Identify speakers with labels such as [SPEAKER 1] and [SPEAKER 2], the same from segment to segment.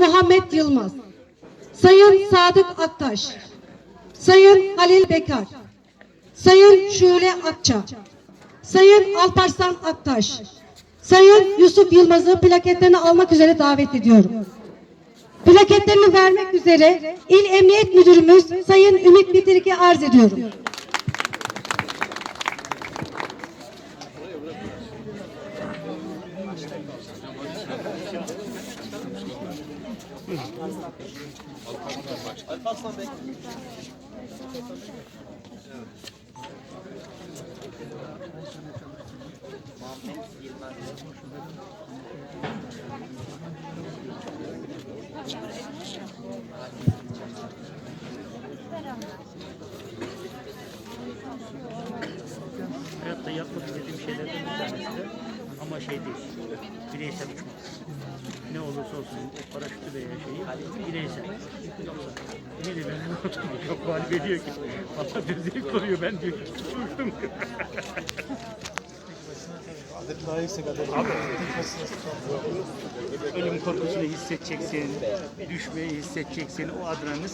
[SPEAKER 1] Muhammed Yılmaz, Sayın Sadık Aktaş, Sayın Halil Bekar, Sayın Şule Akça, Sayın Alparslan Aktaş, Sayın Yusuf Yılmaz'ı plaketlerini almak üzere davet ediyorum. Plaketlerini vermek üzere İl Emniyet Müdürümüz Sayın Ümit Bitirik'e arz ediyorum.
[SPEAKER 2] Hayatta yapmak ama şey değil, bireysel uçmak. Ne olursa olsun o paraşütü veya şeyi bireysel. Yoksa ne de ben. Çok galip ediyor ki. Valla düzlük koruyor ben diyor ki uçtum.
[SPEAKER 3] Daha yüksek adet.
[SPEAKER 2] Ölüm korkusunu hissedeceksin, düşmeyi hissedeceksin, o adrenalini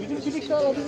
[SPEAKER 2] Bizim çocuklar adı